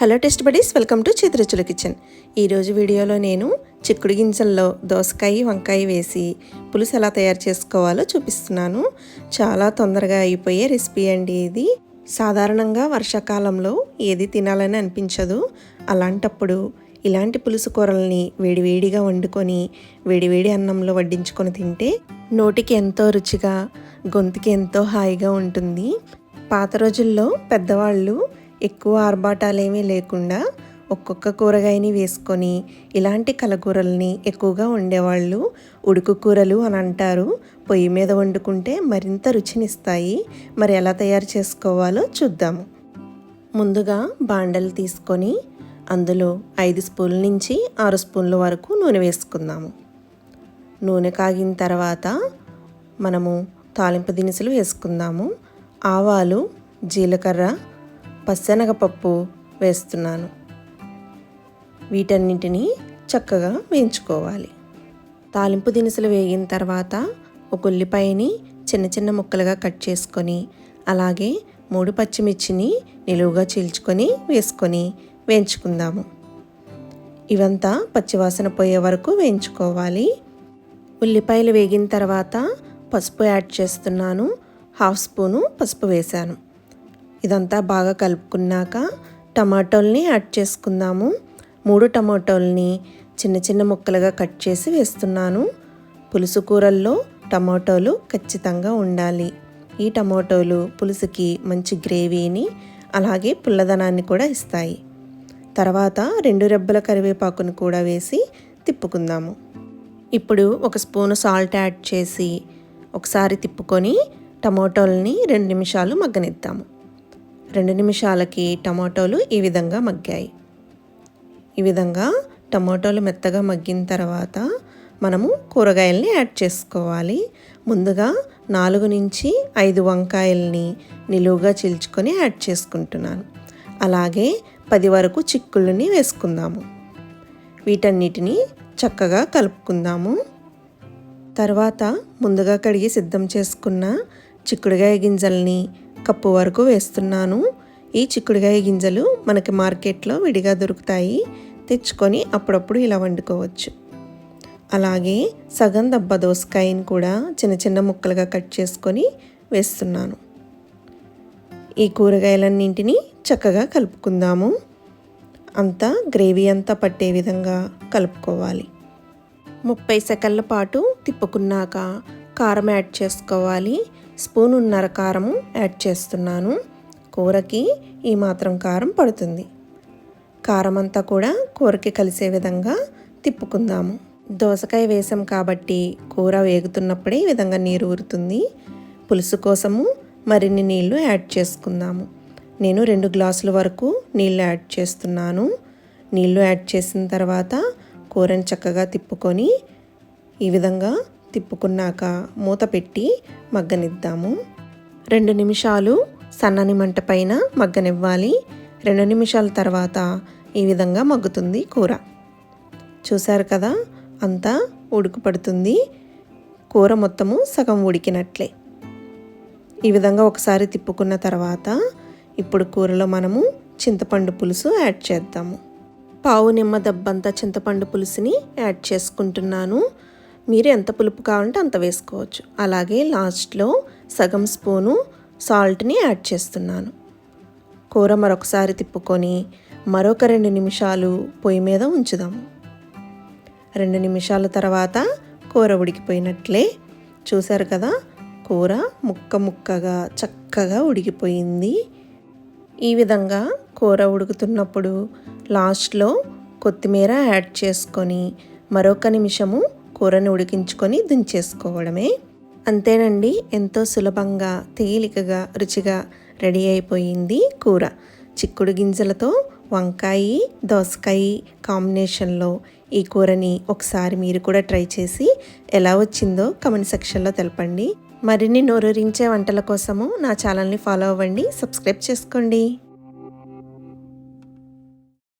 Hello test buddies welcome to చేతిరుచుల kitchen. ఈరోజు వీడియోలో నేను చిక్కుడు గింజల్లో దోసకాయ వంకాయ వేసి పులుసు ఎలా తయారు చేసుకోవాలో చూపిస్తున్నాను. చాలా తొందరగా అయిపోయే రెసిపీ అండి ఇది. సాధారణంగా వర్షాకాలంలో ఏది తినాలని అనిపించదు. అలాంటప్పుడు ఇలాంటి పులుసు కూరల్ని వేడివేడిగా వండుకొని వేడివేడి అన్నంలో వడ్డించుకొని తింటే నోటికి ఎంతో రుచిగా గొంతుకి ఎంతో హాయిగా ఉంటుంది. పాత రోజుల్లో పెద్దవాళ్ళు ఎక్కువ ఆర్భాటాలేమీ లేకుండా ఒక్కొక్క కూరగాయని వేసుకొని ఇలాంటి కలకూరల్ని ఎక్కువగా వండేవాళ్ళు ఉడుకు కూరలు అని అంటారు. పొయ్యి మీద వండుకుంటే మరింత రుచినిస్తాయి. మరి ఎలా తయారు చేసుకోవాలో చూద్దాము ముందుగా బాండలు తీసుకొని అందులో ఐదు స్పూన్ల నుంచి ఆరు స్పూన్ల వరకు నూనె వేసుకుందాము. నూనె కాగిన తర్వాత మనము తాలింపు దినుసులు వేసుకుందాము. ఆవాలు జీలకర్ర పచ్చనగపప్పు వేస్తున్నాను. వీటన్నింటినీ చక్కగా వేయించుకోవాలి. తాలింపు దినుసులు వేగిన తర్వాత ఒక ఉల్లిపాయని చిన్న చిన్న ముక్కలుగా కట్ చేసుకొని అలాగే మూడు పచ్చిమిర్చిని నిలువుగా చీల్చుకొని వేసుకొని వేయించుకుందాము. ఇవంతా పచ్చివాసన పోయే వరకు వేయించుకోవాలి. ఉల్లిపాయలు వేగిన తర్వాత పసుపు యాడ్ చేస్తున్నాను. హాఫ్ స్పూను పసుపు వేశాను. ఇదంతా బాగా కలుపుకున్నాక టమాటోల్ని యాడ్ చేసుకుందాము. మూడు టమాటోల్ని చిన్న చిన్న ముక్కలుగా కట్ చేసి వేస్తున్నాను. పులుసు కూరల్లో టమాటోలు ఖచ్చితంగా ఉండాలి. ఈ టమాటోలు పులుసుకి మంచి గ్రేవీని అలాగే పుల్లదనాన్ని కూడా ఇస్తాయి. తర్వాత రెండు రెబ్బల కరివేపాకును కూడా వేసి తిప్పుకుందాము. ఇప్పుడు ఒక స్పూను సాల్ట్ యాడ్ చేసి ఒకసారి తిప్పుకొని టమాటోల్ని రెండు నిమిషాలు మగ్గనిద్దాము. రెండు నిమిషాలకి టమాటోలు ఈ విధంగా మగ్గాయి. ఈ విధంగా టమాటోలు మెత్తగా మగ్గిన తర్వాత మనము కూరగాయల్ని యాడ్ చేసుకోవాలి. ముందుగా నాలుగు నుంచి ఐదు వంకాయల్ని నిలువుగా చీల్చుకొని యాడ్ చేసుకుంటున్నాను. అలాగే పది వరకు చిక్కుళ్ళని వేసుకుందాము. వీటన్నిటిని చక్కగా కలుపుకుందాము. తర్వాత ముందుగా కడిగి సిద్ధం చేసుకున్న చిక్కుడుగాయ గింజల్ని కప్పు వరకు వేస్తున్నాను. ఈ చిక్కుడుగాయ గింజలు మనకి మార్కెట్లో విడిగా దొరుకుతాయి. తెచ్చుకొని అప్పుడప్పుడు ఇలా వండుకోవచ్చు. అలాగే సగం దబ్బ దోసకాయని కూడా చిన్న చిన్న ముక్కలుగా కట్ చేసుకొని వేస్తున్నాను. ఈ కూరగాయలన్నింటినీ చక్కగా కలుపుకుందాము. అంతా గ్రేవీ అంతా పట్టే విధంగా కలుపుకోవాలి. ముప్పై సెకండ్ల పాటు తిప్పుకున్నాక కారం యాడ్ చేసుకోవాలి. స్పూనున్నర కారము యాడ్ చేస్తున్నాను. కూరకి ఈ మాత్రం కారం పడుతుంది. కారం అంతా కూడా కూరకి కలిసే విధంగా తిప్పుకుందాము. దోసకాయ వేసాం కాబట్టి కూర వేగుతున్నప్పుడే ఈ విధంగా నీరు ఊరుతుంది. పులుసు కోసము మరిన్ని నీళ్ళు యాడ్ చేసుకుందాము. నేను రెండు గ్లాసుల వరకు నీళ్ళు యాడ్ చేస్తున్నాను. నీళ్ళు యాడ్ చేసిన తర్వాత కూరని చక్కగా తిప్పుకొని ఈ విధంగా తిప్పుకున్నాక మూత పెట్టి మగ్గనిద్దాము. రెండు నిమిషాలు సన్నని మంట పైన మగ్గనివ్వాలి. రెండు నిమిషాల తర్వాత ఈ విధంగా మగ్గుతుంది కూర. చూశారు కదా? అంతా ఉడుకుపడుతుంది కూర మొత్తము సగం ఉడికినట్లే. ఈ విధంగా ఒకసారి తిప్పుకున్న తర్వాత ఇప్పుడు కూరలో మనము చింతపండు పులుసు యాడ్ చేద్దాము. పావు నిమ్మ దబ్బంతా చింతపండు పులుసుని యాడ్ చేసుకుంటున్నాను. మీరు ఎంత పులుపు కావాలంటే అంత వేసుకోవచ్చు. అలాగే లాస్ట్లో సగం స్పూను సాల్ట్ని యాడ్ చేస్తున్నాను. కూర మరొకసారి తిప్పుకొని మరొక రెండు నిమిషాలు పొయ్యి మీద ఉంచుదాము రెండు నిమిషాల తర్వాత కూర ఉడికిపోయినట్లే. చూశారు కదా? కూర ముక్క ముక్కగా చక్కగా ఉడికిపోయింది. ఈ విధంగా కూర ఉడుకుతున్నప్పుడు లాస్ట్లో కొత్తిమీర యాడ్ చేసుకొని మరొక నిమిషము కూరని ఉడికించుకొని దించేసుకోవడమే. అంతేనండి ఎంతో సులభంగా తేలికగా రుచిగా రెడీ అయిపోయింది కూర. చిక్కుడు గింజలతో వంకాయ దోసకాయ కాంబినేషన్లో ఈ కూరని ఒకసారి మీరు కూడా ట్రై చేసి ఎలా వచ్చిందో కమెంట్ సెక్షన్లో తెలపండి. మరిన్ని నోరూరించే వంటల కోసము నా ఛానల్ని ఫాలో అవ్వండి సబ్స్క్రైబ్ చేసుకోండి.